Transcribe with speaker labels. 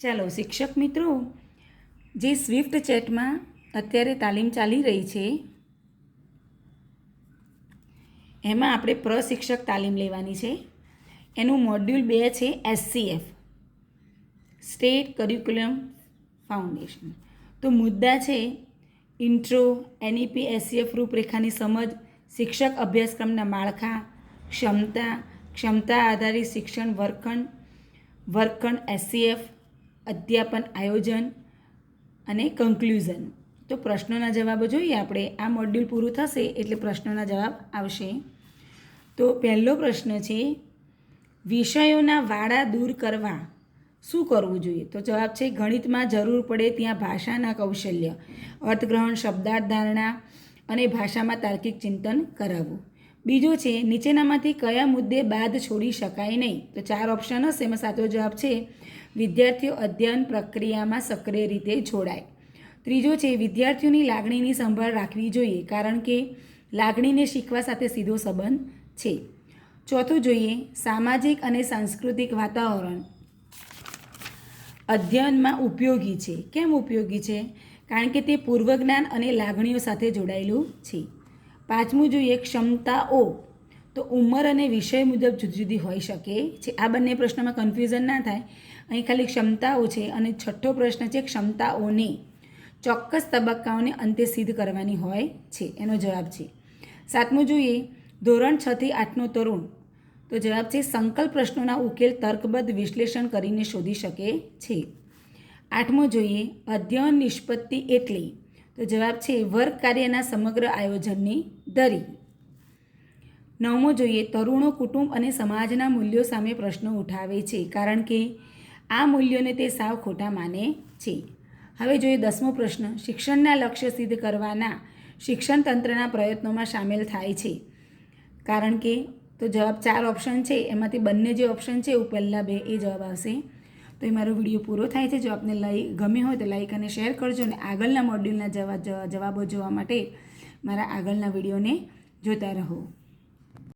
Speaker 1: ચાલો, શિક્ષક મિત્રો, જે સ્વિફ્ટ ચેટમાં અત્યારે તાલીમ ચાલી રહી છે, એમાં આપણે પ્રશિક્ષક તાલીમ લેવાની છે. એનું મોડ્યુલ બે છે એસસીએફ સ્ટેટ કરિક્યુલમ ફાઉન્ડેશન તો મુદ્દા છે ઇન્ટ્રો એનઈપી એસસીએફ રૂપરેખાની સમજ, શિક્ષક અભ્યાસક્રમના માળખા, ક્ષમતા ક્ષમતા આધારિત શિક્ષણ વર્ગખંડ વર્ગખંડ એસસીએફ અધ્યાપન, આયોજન અને કન્ક્લુઝન તો પ્રશ્નોના જવાબો જોઈએ. આપણે આ મોડ્યુલ પૂરું થશે એટલે પ્રશ્નોના જવાબ આવશે. તો પહેલો પ્રશ્ન છે, વિષયોના વાડા દૂર કરવા શું કરવું જોઈએ? તો જવાબ છે, ગણિતમાં જરૂર પડે ત્યાં ભાષાના કૌશલ્ય, અર્થગ્રહણ શબ્દાર્થ ધારણા અને ભાષામાં તાર્કિક ચિંતન કરાવવું. બીજો છે, નીચેનામાંથી કયા મુદ્દે બાદ છોડી શકાય નહીં? તો ચાર ઓપ્શન હશે. એમાં સાચો જવાબ છે, વિદ્યાર્થીઓ અધ્યયન પ્રક્રિયામાં સક્રિય રીતે જોડાય. ત્રીજો છે, વિદ્યાર્થીઓની લાગણીની સંભાળ રાખવી જોઈએ, કારણ કે લાગણીને શીખવા સાથે સીધો સંબંધ છે. ચોથું જોઈએ, સામાજિક અને સાંસ્કૃતિક વાતાવરણ અધ્યયનમાં ઉપયોગી છે. કેમ ઉપયોગી છે? કારણ કે તે પૂર્વજ્ઞાન અને લાગણીઓ સાથે જોડાયેલું છે. પાંચમું જોઈએ ક્ષમતાઓ તો ઉંમર અને વિષય મુજબ જુદી જુદી હોઈ શકે છે. આ બંને પ્રશ્નમાં કન્ફ્યુઝન ના થાય. અહીં ખાલી ક્ષમતાઓ છે અને છઠ્ઠો પ્રશ્ન છે ક્ષમતાઓને. ચોક્કસ તબક્કાઓને અંતે સિદ્ધ કરવાની હોય છે. એનો જવાબ છે. સાતમું જોઈએ ધોરણ છથી આઠનો તરુણ. તો જવાબ છે સંકલ્પ પ્રશ્નોના ઉકેલ તર્કબદ્ધ વિશ્લેષણ કરીને શોધી શકે છે. આઠમો જોઈએ અધ્યયન નિષ્પત્તિ એટલે તો જવાબ છે વર્ગ કાર્યના સમગ્ર આયોજનની ધરી નવમો જોઈએ, તરુણો કુટુંબ અને સમાજના મૂલ્યો સામે પ્રશ્નો ઉઠાવે છે, કારણ કે આ મૂલ્યોને તે સાવ ખોટા માને છે. હવે જોઈએ દસમો પ્રશ્ન, શિક્ષણના લક્ષ્ય સિદ્ધ કરવાના શિક્ષણ તંત્રના પ્રયત્નોમાં સામેલ થાય છે. કારણ કે, તો જવાબ ચાર ઓપ્શન છે, એમાંથી બંને જે ઓપ્શન છે એ પહેલાં બે એ જવાબ આવશે. તો એ મારો વીડિયો પૂરો થાય છે. જો આપને લાઈક ગમે હોય તો લાઈક અને શેર કરજો અને આગળના મોડ્યુલના જવાબ જવાબો જોવા માટે મારા આગળના વિડીયોને જોતા રહો.